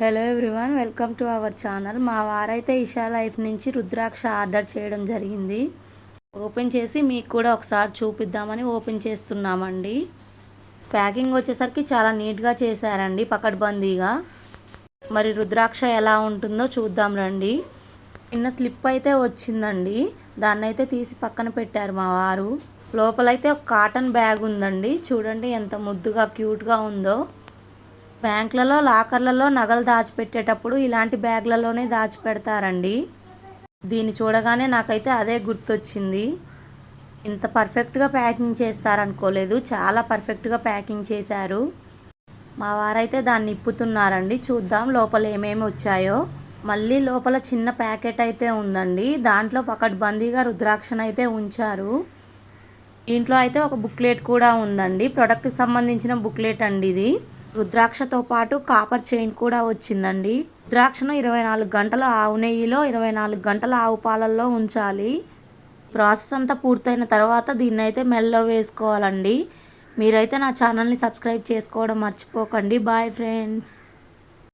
Hello everyone welcome to our channel మా వారైతే Isha life నుంచి రుద్రాక్ష ఆర్డర్ చేయడం జరిగింది. ఓపెన్ చేసి మీకు కూడా ఒకసారి చూపిద్దామని ఓపెన్ చేస్తున్నామండి. ప్యాకింగ్ వచ్చేసరికి చాలా నీట్గా చేశారండి పకడ్బందీగా. మరి రుద్రాక్ష ఎలా ఉంటుందో చూద్దాం రండి. చిన్న స్లిప్ అయితే వచ్చిందండి దాన్ని అయితే తీసి పక్కన పెట్టారు మా వారు. లోపలైతే ఒక కాటన్ బ్యాగ్ ఉందండి చూడండి ఎంత ముద్దుగా క్యూట్గా ఉందో. బ్యాంకులలో లాకర్లలో నగలు దాచిపెట్టేటప్పుడు ఇలాంటి బ్యాగ్లలోనే దాచిపెడతారండి. దీన్ని చూడగానే నాకైతే అదే గుర్తొచ్చింది. ఇంత పర్ఫెక్ట్గా ప్యాకింగ్ చేస్తారనుకోలేదు. చాలా పర్ఫెక్ట్గా ప్యాకింగ్ చేశారు. మా వారైతే దాన్ని ఇప్పుతున్నారండి. చూద్దాం లోపల ఏమేమి వచ్చాయో. మళ్ళీ లోపల చిన్న ప్యాకెట్ అయితే ఉందండి. దాంట్లో పకడ్బందీగా రుద్రాక్షణ అయితే ఉంచారు. ఇంట్లో అయితే ఒక బుక్లెట్ కూడా ఉందండి. ప్రొడక్ట్కి సంబంధించిన బుక్లెట్ అండి ఇది. రుద్రాక్షతో పాటు కాపర్ చైన్ కూడా వచ్చిందండి. రుద్రాక్షను ఇరవై నాలుగు గంటల ఆవు నెయ్యిలో ఇరవై నాలుగు గంటల ఆవు పాలల్లో ఉంచాలి. ప్రాసెస్ అంతా పూర్తయిన తర్వాత దీన్ని అయితే మెల్లో వేసుకోవాలండి. మీరైతే నా ఛానల్ని సబ్స్క్రైబ్ చేసుకోవడం మర్చిపోకండి. Bye friends.